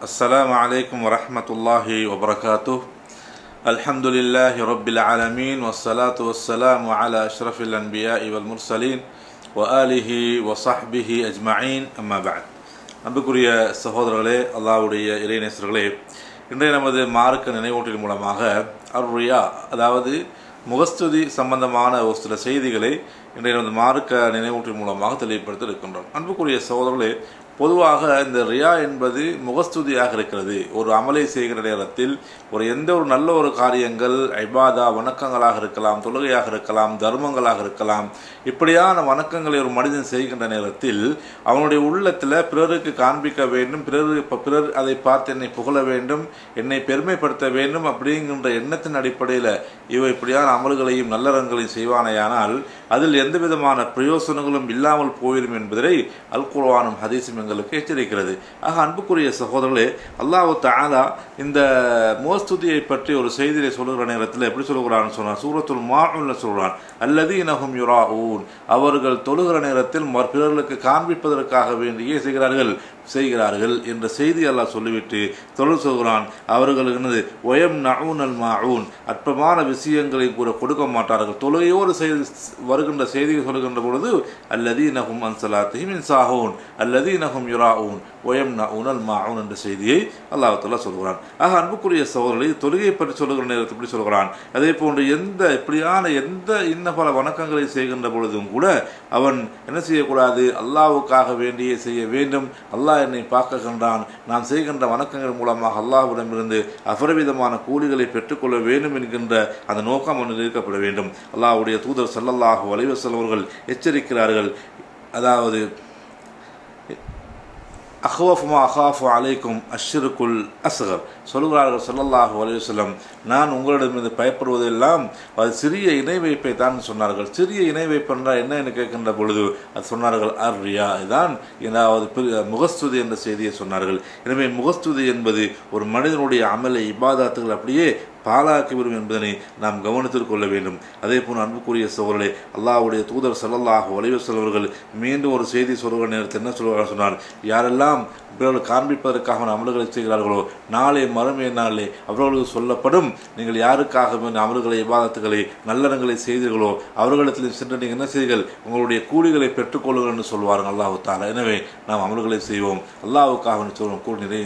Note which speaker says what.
Speaker 1: السلام عليكم ورحمة الله وبركاته الحمد لله رب العالمين والصلاة والسلام على أشرف الأنبياء والمرسلين وآله وصحبه أجمعين أما بعد அன்புக்குரிய சகோதரர்களே அல்லாஹ்வுடைய இறைநேசர்களே இன்றைய நமது மார்க்க நினைவூட்டின் மூலமாக அருரியா அதாவது முகஸ்துதி சம்பந்தமான ஒரு சில செய்திகளை இன்றைய நமது மார்க்க நினைவூட்டின் மூலமாக தெளிவுபடுத்த இருக்கின்றோம் அன்புக்குரிய சகோதரர்களே பொதுவாக இந்த ரியா என்பது முகஸ்துதியாக இருக்கிறது. ஒரு அமலை செய்கிற நேரத்தில் ஒரு எந்த ஒரு நல்ல ஒரு காரியங்கள் ஐபாதா வணக்கங்களாக இருக்கலாம் தொழுகையாக இருக்கலாம் தர்மங்களாக இருக்கலாம் இப்படியான வணக்கங்களை ஒரு மனிதன் செய்கின்ற நேரத்தில் அவனுடைய உள்ளத்தில் பிறருக்கு காண்பிக்க வேண்டும் பிறர் இப்போ பிறர் அதை பார்த்து என்னை புகழ வேண்டும் என்னை பெருமைப்படுத்த வேண்டும் அப்படிங்கின்ற எண்ணத்தின் அடிப்படையில் இவ இப்படியான அமல்களையும் நல்லறங்களையும் செய்வானேயானால் அதில் எந்த விதமான பிரயோசனங்களும் இல்லாமல் போயிடும் என்பதை அல் குர்வானும் ஹதீஸும் எங்களுக்கு எச்சரிக்கிறது. ஆக அன்புக்குரிய சகோதரர்களே அல்லாஹ் தாலா இந்த மோஸ்துதியை பற்றி ஒரு செய்தியை சொல்லுகிற நேரத்தில் எப்படி சொல்லுகிறான்னு சொன்னார் சூரத்துல் மாஉன்ல சொல்கிறான் அல்லது இனகும் யுரா ஊன் அவர்கள் தொழுகிற நேரத்தில் பிறர்களுக்கு காண்பிப்பதற்காக வேண்டியே செய்கிறார்கள். செய்கிறார்கள் என்ற செய்தி அல்லாஹ் சொல்லிவிட்டு தொழில் சொல்கிறான் அவர்கள் என்னது ஒயம் நவுன் அல் மாவுன் அற்பமான விஷயங்களை கூட கொடுக்க மாட்டார்கள். தொழுகையோடு செய்து வருகின்ற செய்தியை சொல்கின்ற பொழுது அல்லது நகும் அன்சலாத்தையும் சாகூன் அல்லது நகும் யுராவுன் ஒயம் நவுன் அல் மாவுன் என்ற செய்தியை அல்லாஹ் சொல்கிறான். ஆக அன்புக்குரிய சோதரர்களை தொழுகையை பற்றி சொல்லுகிற நேரத்தை இப்படி சொல்கிறான். அதே போன்று எந்த இப்படியான எந்த இன்ன பல வணக்கங்களை செய்கின்ற பொழுதும் கூட அவன் என்ன செய்யக்கூடாது? அல்லாவுக்காக வேண்டியே செய்ய வேண்டும். அல்லாஹ் என்னை பார்க்கின்றான் நான் செய்கின்ற வணக்கங்கள் மூலமாக அல்லாஹ்விடமிருந்து அபரவிதமான கூலிகளை பெற்றுக்கொள்ள வேண்டும் என்கின்ற அந்த நோக்கம் ஒன்று இருக்கப்பட வேண்டும். அல்லாஹுடைய தூதர் சல்லல்லாஹு வலைவசல் அவர்கள் எச்சரிக்கிறார்கள். அதாவது அஹ்வஃபுமா அஹாஃபு அலைக்கும் அஷ்ருக்குல் அஸ்கர் சொல்கிறார்கள் சொல்லல்லாஹு அலையுசல்லம் நான் உங்களிடமிருந்து பயப்படுவதெல்லாம் அது சிறிய இணை வைப்பை தான் சொன்னார்கள். சிறிய இணை வைப்பு என்றால் என்ன என்று கேட்கின்ற பொழுது அது சொன்னார்கள் அர் ரியா இதுதான் ஏதாவது முகஸ்துதி என்ற செய்தியை சொன்னார்கள். எனவே முகஸ்துதி என்பது ஒரு மனிதனுடைய அமலை இபாதாத்துகள் அப்படியே பாலாக்கிவிடும் என்பதனை நாம் கவனத்தில் கொள்ள வேண்டும். அதே போல் அன்புக்குரிய சோழர்களே அல்லாவுடைய தூதர் சல்லல்லாஹு வலைவ செல்வர்கள் மீண்டும் ஒரு செய்தி சொல்கிற நேரத்தில் என்ன சொல்வார்கள் சொன்னார் யாரெல்லாம் பிறர்கள் காண்பிப்பதற்காக அமல்களை செய்கிறார்களோ நாளை மறுமைய நாளே அவர்களுக்கு சொல்லப்படும் நீங்கள் யாருக்காக அமல்களை விவாதத்துகளை நல்லறங்களை செய்தீர்களோ அவர்களிடத்தில் சென்று நீங்கள் என்ன செய்தீர்கள்? உங்களுடைய கூலிகளை பெற்றுக்கொள்ளுங்கள் என்று சொல்வார்கள் அல்லாஹு தாலா எனவே நாம் அமல்களை செய்வோம். அல்லாவுக்காக சொல்வோம். கூட நிறைய